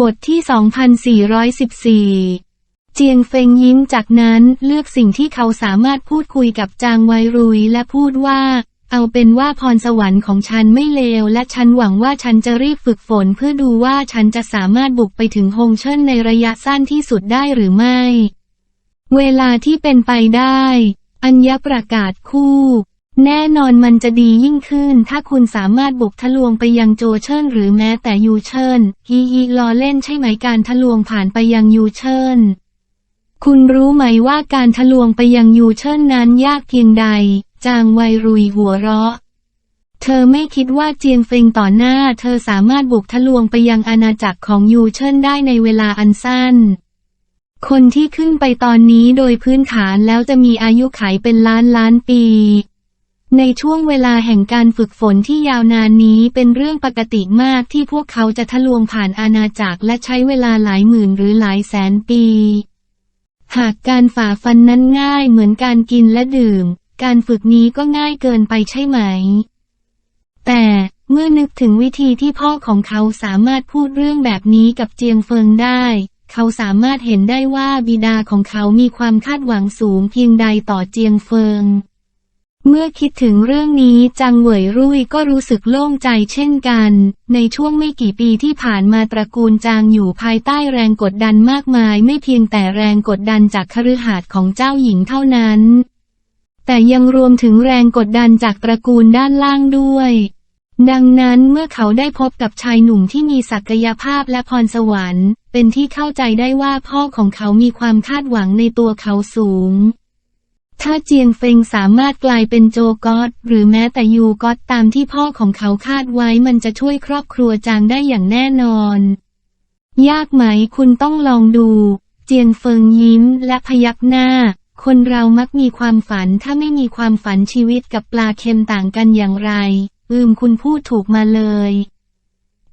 บทที่ 2414 เจียงเฟงยิ้มจากนั้นเลือกสิ่งที่เขาสามารถพูดคุยกับจางไวรุยและพูดว่า เอาเป็นว่าพรสวรรค์ของฉันไม่เลว และฉันหวังว่าฉันจะรีบฝึกฝนเพื่อดูว่าฉันจะสามารถบุกไปถึงฮงเชิ่นในระยะสั้นที่สุดได้หรือไม่ เวลาที่เป็นไปได้ อัญญประกาศคู่ แน่นอนมันจะดียิ่งขึ้น ถ้าคุณสามารถบุกทะลวงไปยังโจเชิ่นหรือแม้แต่ยูเชิ่นฮีฮีลอเล่นใช่ไหมการทะลวงผ่านไปยังยูเชิ่นคุณรู้ไหมว่าการทะลวงไปยังยูเชิ่นนั้นยากเพียงใด จางไวรุยหัวเราะ เธอไม่คิดว่าเจียงเฟิงต่อหน้า เธอสามารถบุกทะลวงไปยังอาณาจักรของยูเชิ่นได้ในเวลาอันสั้นคนที่ขึ้นไปตอนนี้โดยพื้นฐานแล้วจะมีอายุขัยเป็นล้านล้านปี ในช่วงเวลาแห่งการฝึกฝนที่ยาวนานนี้เป็นเรื่องปกติมากที่พวกเขาจะทะลวงผ่านอาณาจักรและใช้เวลาหลายหมื่นหรือหลายแสนปี หากการฝ่าฟันนั้นง่ายเหมือนการกินและดื่ม การฝึกนี้ก็ง่ายเกินไปใช่ไหม แต่เมื่อนึกถึงวิธีที่พ่อของเขาสามารถพูดเรื่องแบบนี้กับเจียงเฟิงได้ เขาสามารถเห็นได้ว่าบิดาของเขามีความคาดหวังสูงเพียงใดต่อเจียงเฟิง เมื่อคิดถึงเรื่องนี้จังเหวยรุ่ยก็รู้สึกโล่งใจเช่นกัน ในช่วงไม่กี่ปีที่ผ่านมาตระกูลจางอยู่ภายใต้แรงกดดันมากมาย ไม่เพียงแต่แรงกดดันจากคฤหาสน์ของเจ้าหญิงเท่านั้น แต่ยังรวมถึงแรงกดดันจากตระกูลด้านล่างด้วย ดังนั้นเมื่อเขาได้พบกับชายหนุ่มที่มีศักยภาพและพรสวรรค์ เป็นที่เข้าใจได้ว่าพ่อของเขามีความคาดหวังในตัวเขาสูง ถ้าเจียงเฟงสามารถกลายเป็นโจกอตหรือแม้แต่ยูกอตตามที่พ่อของเขาคาดไว้มันจะช่วยครอบครัวจางได้อย่างแน่นอน ยากไหมคุณต้องลองดู เจียงเฟิงยิ้มและพยักหน้า คนเรามักมีความฝันถ้าไม่มีความฝันชีวิตกับปลาเค็มต่างกันอย่างไร อืมคุณพูดถูกมาเลย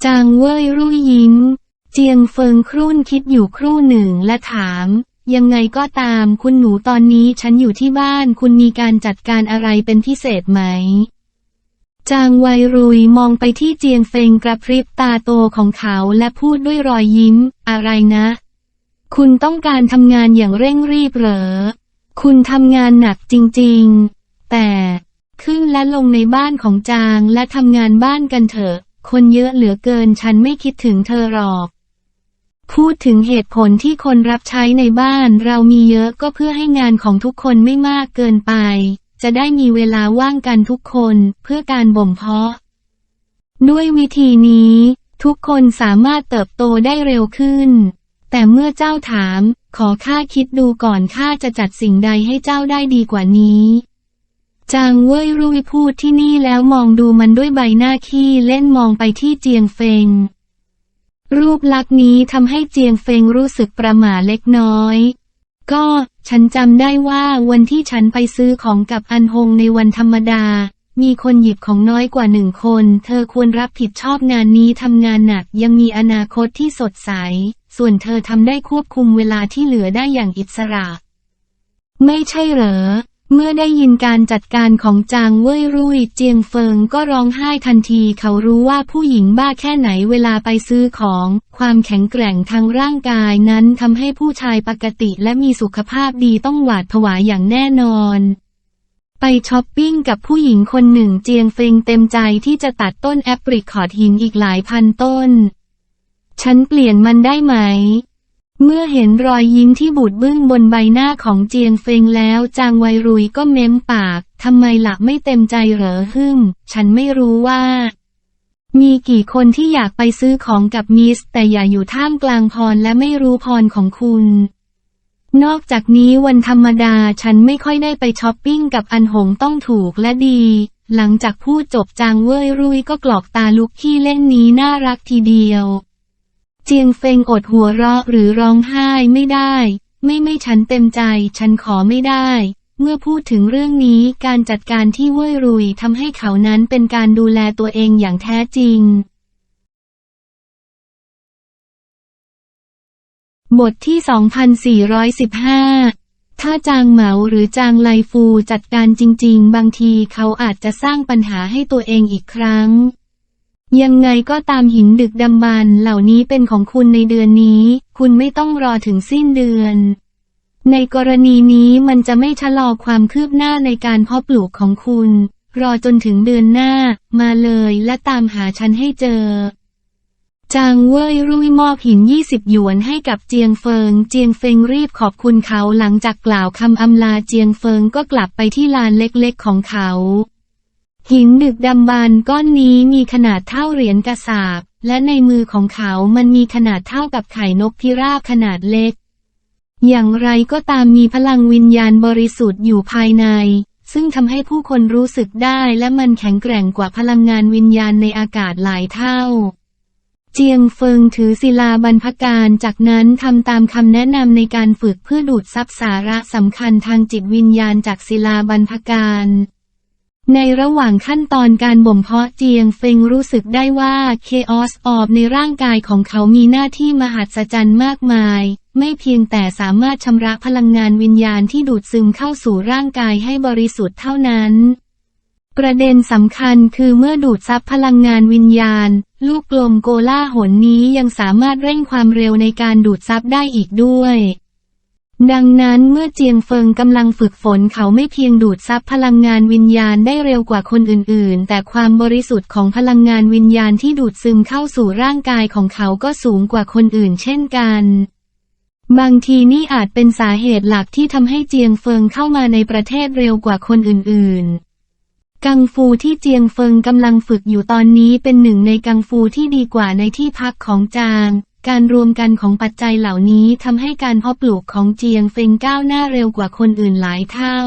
จางเว่ยรุ่ยยิ้ม เจียงเฟิงครุ่นคิดอยู่ครู่หนึ่งและถาม ยังไงก็ตามคุณหนูตอนนี้ฉันอยู่ที่บ้านคุณมีการจัดการอะไรเป็นพิเศษไหม จางไวรุยมองไปที่เจียงเฟงกระพริบตาโตของเขาและพูดด้วยรอยยิ้ม อะไรนะ คุณต้องการทำงานอย่างเร่งรีบเหรอ คุณทำงานหนักจริงๆ แต่ขึ้นและลงในบ้านของจางและทำงานบ้านกันเถอะ คนเยอะเหลือเกินฉันไม่คิดถึงเธอหรอก พูดถึงเหตุผลที่คนรับใช้ในบ้านเรามีเยอะก็เพื่อให้งานของทุกคนไม่มากเกินไป จะได้มีเวลาว่างกันทุกคนเพื่อการบ่มเพาะ ด้วยวิธีนี้ ทุกคนสามารถเติบโตได้เร็วขึ้น แต่เมื่อเจ้าถาม ขอข้าคิดดูก่อนข้าจะจัดสิ่งใดให้เจ้าได้ดีกว่านี้จางเว่ยรุ่ยพูดที่นี่แล้วมองดูมันด้วยใบหน้าขี้เล่นมองไปที่เจียงเฟง รูปลักษณ์นี้ทำให้เจียงเฟงรู้สึกประหม่าเล็กน้อย ก็ฉันจำได้ว่าวันที่ฉันไปซื้อของกับอันฮงในวันธรรมดา มีคนหยิบของน้อยกว่าหนึ่งคน เธอควรรับผิดชอบงานนี้ทำงานหนักยังมีอนาคตที่สดใส ส่วนเธอทำได้ควบคุมเวลาที่เหลือได้อย่างอิสระ ไม่ใช่เหรอ เมื่อได้ยินการจัดการของจางเว่ยรุ่ยเจียงเฟิงก็ร้องไห้ทันทีเขารู้ว่าผู้หญิงบ้าแค่ไหนเวลาไปซื้อของ ความแข็งแกร่งทางร่างกายนั้นทำให้ผู้ชายปกติและมีสุขภาพดีต้องหวาดผวาอย่างแน่นอน ไปช้อปปิ้งกับผู้หญิงคนหนึ่งเจียงเฟิงเต็มใจที่จะตัดต้นแอปริคอดหินอีกหลายพันต้น ฉันเปลี่ยนมันได้ไหม เมื่อเห็นรอยยิ้มที่บูดบึ้งบนใบหน้าของเจียงเฟงแล้ว จางไวรุยก็เม้มปาก ทำไมหลักไม่เต็มใจเหรอฮึมฉันไม่รู้ว่า มีกี่คนที่อยากไปซื้อของกับมิส แต่อย่าอยู่ท่ามกลางพรและไม่รู้พรของคุณ นอกจากนี้วันธรรมดาฉันไม่ค่อยได้ไปช้อปปิ้งกับอันหงต้องถูกและดี หลังจากพูดจบจางเว่ยรุยก็กรอกตาลุกขี้เล่นนี้น่ารักทีเดียว เจียงเฟงอดหัวเราะหรือร้องไห้ไม่ได้ ไม่ไม่ฉันเต็มใจ ฉันขอไม่ได้ เมื่อพูดถึงเรื่องนี้การจัดการที่เว่ยรุยทำให้เขานั้นเป็นการดูแลตัวเองอย่างแท้จริง บทที่ 2415ถ้าจางเหมาหรือจางไลฟูจัดการจริง ๆ บางทีเขาอาจจะสร้างปัญหาให้ตัวเองอีกครั้ง ยังไงก็ตามหินดึกดำบรรเหล่านี้เป็นของคุณในเดือนนี้ คุณไม่ต้องรอถึงสิ้นเดือน ในกรณีนี้มันจะไม่ชะลอความคืบหน้าในการเพาะปลูกของคุณ รอจนถึงเดือนหน้า มาเลยและตามหาฉันให้เจอ จางเว่ยรุ่ยมอบหิน 20 หยวนให้กับเจียงเฟิง เจียงเฟิงรีบขอบคุณเขาหลังจากกล่าวคำอำลาเจียงเฟิงก็กลับไปที่ลานเล็กๆของเขา หินดึกดำบรรก้อนนี้มีขนาดเท่าเหรียญกระสาบ และในมือของเขามันมีขนาดเท่ากับไข่นกพิราบขนาดเล็ก อย่างไรก็ตามมีพลังวิญญาณบริสุทธิ์อยู่ภายใน ซึ่งทำให้ผู้คนรู้สึกได้และมันแข็งแกร่งกว่าพลังงานวิญญาณในอากาศหลายเท่า เจียงเฟิงถือศิลาบรรพการจากนั้นทำตามคำแนะนำในการฝึกเพื่อดูดซับสาระสำคัญทางจิตวิญญาณจากศิลาบรรพการ ในระหว่างขั้นตอนการบ่มเพาะเจียงเฟิงรู้สึกได้ว่าเคออสออบในร่างกายของเขามีหน้าที่มหัศจรรย์มากมาย ไม่เพียงแต่สามารถชำระพลังงานวิญญาณที่ดูดซึมเข้าสู่ร่างกายให้บริสุทธิ์เท่านั้น ประเด็นสำคัญคือเมื่อดูดซับพลังงานวิญญาณ ลูกกลมโกล่าหนนี้ยังสามารถเร่งความเร็วในการดูดซับได้อีกด้วย ดังนั้นเมื่อเจียงเฟิงกำลังฝึกฝนเขาไม่เพียงดูดซับพลังงานวิญญาณได้เร็วกว่าคนอื่นๆ แต่ความบริสุทธิ์ของพลังงานวิญญาณที่ดูดซึมเข้าสู่ร่างกายของเขาก็สูงกว่าคนอื่นเช่นกัน บางทีนี่อาจเป็นสาเหตุหลักที่ทำให้เจียงเฟิงเข้ามาในประเทศเร็วกว่าคนอื่นๆ กังฟูที่เจียงเฟิงกำลังฝึกอยู่ตอนนี้เป็นหนึ่งในกังฟูที่ดีกว่าในที่พักของจาง การรวมกันของปัจจัยเหล่านี้ทำให้การเพาะปลูกของเจียงเฟิงก้าวหน้าเร็วกว่าคนอื่นหลายเท่า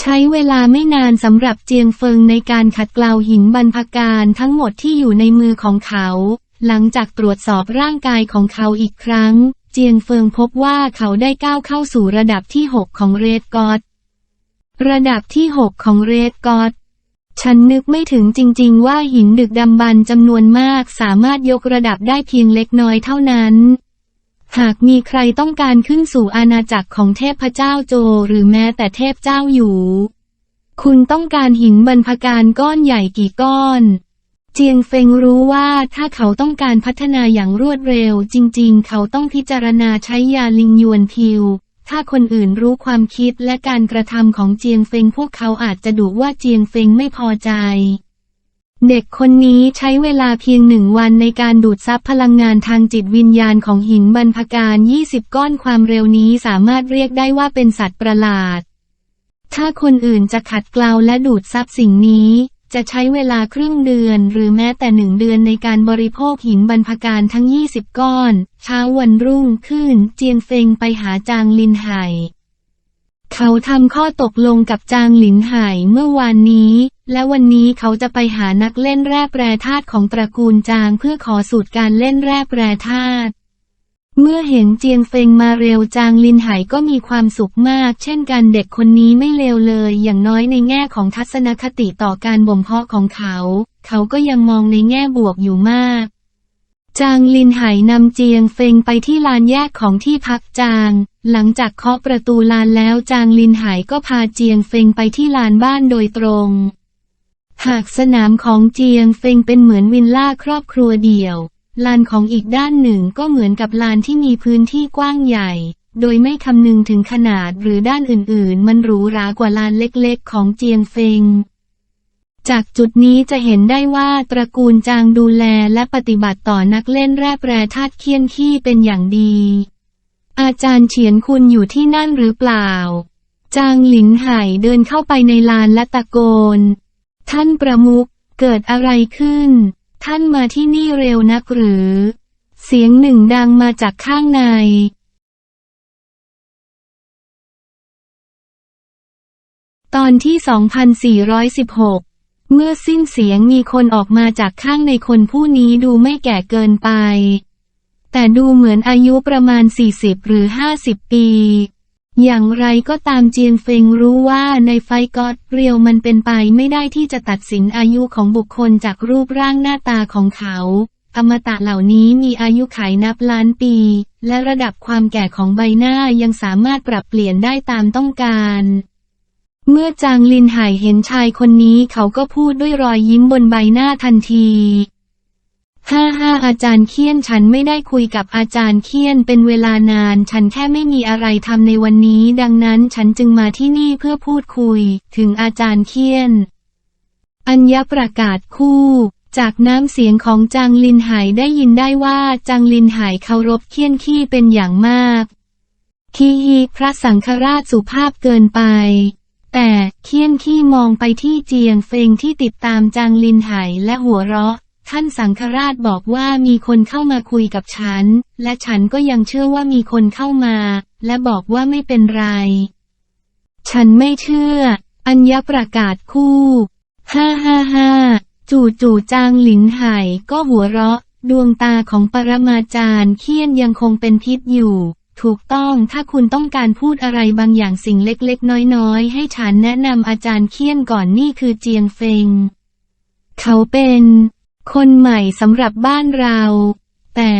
ใช้เวลาไม่นานสำหรับเจียงเฟิงในการขัดเกลาหินบรรพการทั้งหมดที่อยู่ในมือของเขา หลังจากตรวจสอบร่างกายของเขาอีกครั้ง เจียงเฟิงพบว่าเขาได้ก้าวเข้าสู่ระดับที่ 6 ของเรดกอดระดับที่ 6 ของเรดกอด ฉันนึกไม่ถึงจริง ๆ ว่าหินดึกดำบรรจำนวนมากสามารถยกระดับได้เพียงเล็กน้อยเท่านั้น หากมีใครต้องการขึ้นสู่อาณาจักรของเทพเจ้าโจหรือแม้แต่เทพเจ้าอยู่ คุณต้องการหินบรรพการก้อนใหญ่กี่ก้อน เจียงเฟงรู้ว่าถ้าเขาต้องการพัฒนาอย่างรวดเร็ว จริง ๆ เขาต้องพิจารณาใช้ยาลิงยวนพิว ถ้าคนอื่นรู้ความคิดและการกระทำของเจียงเฟงพวกเขาอาจจะดุว่าเจียงเฟงไม่พอใจ เด็กคนนี้ใช้เวลาเพียงหนึ่งวันในการดูดซับพลังงานทางจิตวิญญาณของหินบรรพการ 20 ก้อนความเร็วนี้สามารถเรียกได้ว่าเป็นสัตว์ประหลาด ถ้าคนอื่นจะขัดเกลาและดูดซับสิ่งนี้ จะใช้เวลาครึ่งเดือนหรือแม้แต่หนึ่งเดือนในการบริโภคหินบรรพการทั้ง 20 ก้อน เช้าวันรุ่งขึ้น เจียงเฟงไปหาจางลินไห่เขาทำข้อตกลงกับจางหลินไห่เมื่อวานนี้ และวันนี้เขาจะไปหานักเล่นแร่แปรธาตุของตระกูลจางเพื่อขอสูตรการเล่นแร่แปรธาตุ เมื่อเห็นเจียงเฟงมาเร็วจางลินไหก็มีความสุขมาก เช่นกันเด็กคนนี้ไม่เลวเลย อย่างน้อยในแง่ของทัศนคติต่อการบ่มเพาะของเขา เขาก็ยังมองในแง่บวกอยู่มาก จางลินไหนำเจียงเฟงไปที่ลานแยกของที่พักจาง หลังจากเคาะประตูลานแล้วจางลินไหก็พาเจียงเฟงไปที่ลานบ้านโดยตรง หากสนามของเจียงเฟงเป็นเหมือนวิลล่าครอบครัวเดี่ยว ลานของอีกด้านหนึ่งก็เหมือนกับลานที่มีพื้นที่กว้างใหญ่ โดยไม่คำนึงถึงขนาดหรือด้านอื่นๆ มันหรูหรากว่าลานเล็กๆ ของเจียงเฟงจากจุดนี้จะเห็นได้ว่าตระกูลจางดูแลและปฏิบัติต่อนักเล่นแร่แปรธาตุเคียนขี้เป็นอย่างดี อาจารย์เฉียนคุณอยู่ที่นั่นหรือเปล่า จางหลินไห่เดินเข้าไปในลานและตะโกน ท่านประมุขเกิดอะไรขึ้น ท่านมาที่นี่เร็วนักหรือ เสียงหนึ่งดังมาจากข้างใน ตอนที่ 2416 เมื่อสิ้นเสียงมีคนออกมาจากข้างในคนผู้นี้ดูไม่แก่เกินไป แต่ดูเหมือนอายุประมาณ 40 หรือ 50 ปี อย่างไรก็ตามเจียนเฟงรู้ว่าในไฟกอดเรียวมันเป็นไปไม่ได้ที่จะตัดสินอายุของบุคคลจากรูปร่างหน้าตาของเขา อมตะเหล่านี้มีอายุขัยนับล้านปี และระดับความแก่ของใบหน้ายังสามารถปรับเปลี่ยนได้ตามต้องการ เมื่อจางลินไห่เห็นชายคนนี้เขาก็พูดด้วยรอยยิ้มบนใบหน้าทันที ห้าห้าอาจารย์เคียนฉันไม่ได้คุยกับอาจารย์เคียนเป็นเวลานาน ฉันแค่ไม่มีอะไรทำในวันนี้ ดังนั้นฉันจึงมาที่นี่เพื่อพูดคุย ถึงอาจารย์เคียน อัญญประกาศคู่ จากน้ำเสียงของจางลินหายได้ยินได้ว่าจางลินหายเคารพเคียนขี้เป็นอย่างมากคีฮีพระสังฆราชสุภาพเกินไปแต่เคียนขี้มองไปที่เจียงเฟงที่ติดตามจางลินหายและหัวเราะ ท่านสังฆราชบอกว่ามีคนเข้ามาคุยกับฉัน และฉันก็ยังเชื่อว่ามีคนเข้ามา และบอกว่าไม่เป็นไร ฉันไม่เชื่อ อัญญประกาศคู่ฮ่าฮ่าฮ่าจู่จู่จางหลินไห่ก็หัวเราะ ดวงตาของปรมาจารย์เคียนยังคงเป็นพิษอยู่ ถูกต้องถ้าคุณต้องการพูดอะไรบางอย่างสิ่งเล็กๆ น้อยๆ ให้ฉันแนะนำอาจารย์เคียนก่อนนี่คือเจียงเฟง เขาเป็น คนใหม่สำหรับบ้านเรา แต่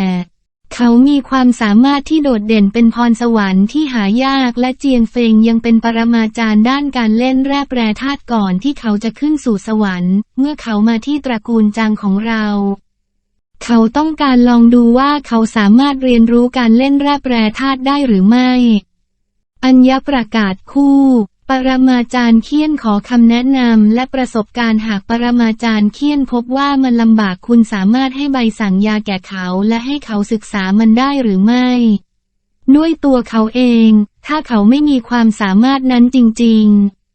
เขามีความสามารถที่โดดเด่นเป็นพรสวรรค์ที่หายากและเจียงเฟงยังเป็นปรมาจารย์ด้านการเล่นแร่แปรธาตุก่อนที่เขาจะขึ้นสู่สวรรค์ เมื่อเขามาที่ตระกูลจางของเรา เขาต้องการลองดูว่าเขาสามารถเรียนรู้การเล่นแร่แปรธาตุได้หรือไม่ อัญญประกาศคู่ ปรมาจารย์เคียนขอคำแนะนำและประสบการณ์หากปรมาจารย์เคียนพบว่ามันลำบากคุณสามารถให้ใบสั่งยาแก่เขาและให้เขาศึกษามันได้หรือไม่ ด้วยตัวเขาเอง ถ้าเขาไม่มีความสามารถนั้นจริง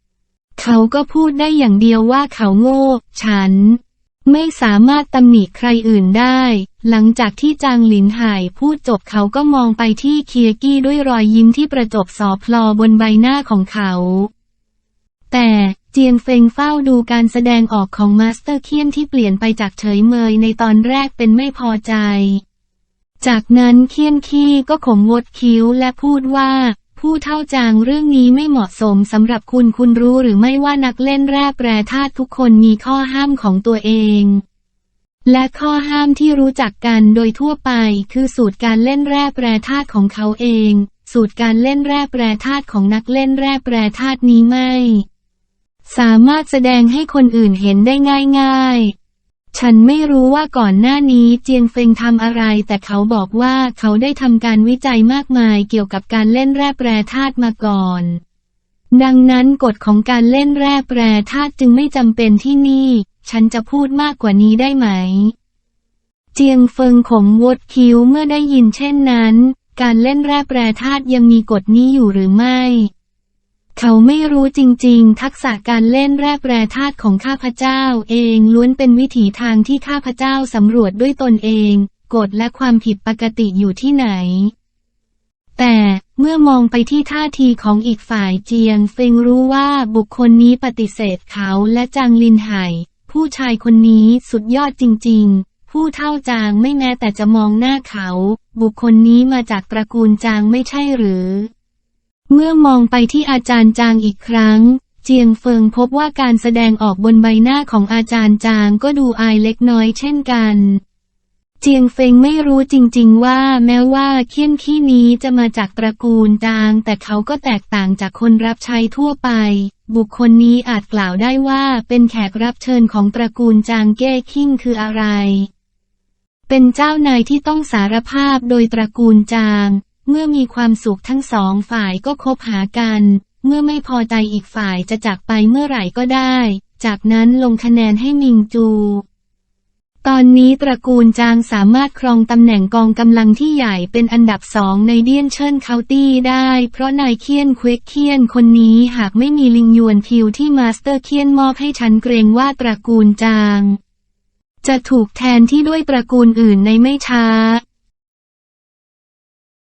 ๆ เขาก็พูดได้อย่างเดียวว่าเขาโง่ ฉัน ไม่สามารถตำหนิใครอื่นได้ หลังจากที่จางหลินหายพูดจบเขาก็มองไปที่เคียกี้ด้วยรอยยิ้มที่ประจบสอพลอบนใบหน้าของเขา แต่เจียงเฟงเฝ้าดูการแสดงออกของมาสเตอร์เคียนที่เปลี่ยนไปจากเฉยเมยในตอนแรกเป็นไม่พอใจ จากนั้นเคียนขี้ก็ขมวดคิ้วและพูดว่า ผู้เท่าจางเรื่องนี้ไม่เหมาะสมสำหรับคุณคุณรู้หรือไม่ว่านักเล่นแร่แปรธาตุทุกคนมีข้อห้ามของตัวเอง และข้อห้ามที่รู้จักกันโดยทั่วไปคือสูตรการเล่นแร่แปรธาตุของเขาเอง สูตรการเล่นแร่แปรธาตุของนักเล่นแร่แปรธาตุนี้ไม่ สามารถแสดงให้คนอื่นเห็นได้ง่าย ๆ ฉันไม่รู้ว่าก่อนหน้านี้เจียงเฟงทำอะไร แต่เขาบอกว่าเขาได้ทำการวิจัยมากมายเกี่ยวกับการเล่นแร่แปรธาตุมาก่อน ดังนั้นกฎของการเล่นแร่แปรธาตุจึงไม่จำเป็นที่นี่ ฉันจะพูดมากกว่านี้ได้ไหม เจียงเฟิงขมวดคิ้วเมื่อได้ยินเช่นนั้น การเล่นแร่แปรธาตุยังมีกฎนี้อยู่หรือไม่ เขาไม่รู้จริง ๆ ทักษะการเล่นแร่แปรธาตุของข้าพเจ้าเองล้วนเป็นวิถีทางที่ข้าพเจ้าสำรวจด้วยตนเองกฎและความผิดปกติอยู่ที่ไหน แต่เมื่อมองไปที่ท่าทีของอีกฝ่ายเจียงเฟิงรู้ว่าบุคคลนี้ปฏิเสธเขาและจางลินไห่ผู้ชายคนนี้สุดยอดจริง ๆ ผู้เท่าจางไม่แม้แต่จะมองหน้าเขา บุคคลนี้มาจากตระกูลจางไม่ใช่หรือ เมื่อมองไปที่อาจารย์จางอีกครั้ง เจียงเฟิงพบว่าการแสดงออกบนใบหน้าของอาจารย์จางก็ดูอายเล็กน้อยเช่นกัน เจียงเฟิงไม่รู้จริง ๆ ว่าแม้ว่าเคี้ยนขี้นี้จะมาจากตระกูลจางแต่เขาก็แตกต่างจากคนรับใช้ทั่วไป บุคคลนี้อาจกล่าวได้ว่าเป็นแขกรับเชิญของตระกูลจางเก้คิงคืออะไรเป็นเจ้านายที่ต้องสารภาพโดยตระกูลจาง เมื่อมีความสุขทั้งสองฝ่ายก็คบหากัน เมื่อไม่พอใจอีกฝ่ายจะจากไปเมื่อไหร่ก็ได้ จากนั้นลงคะแนนให้มิงจู ตอนนี้ตระกูลจางสามารถครองตำแหน่งกองกำลังที่ใหญ่เป็นอันดับสองในเดียนเชิญเคาตี้ได้ เพราะนายเคียนเควกเคียนคนนี้หากไม่มีลิงยวนพิวที่มาสเตอร์เคียนมอบให้ฉันเกรงว่าตระกูลจาง จะถูกแทนที่ด้วยตระกูลอื่นในไม่ช้า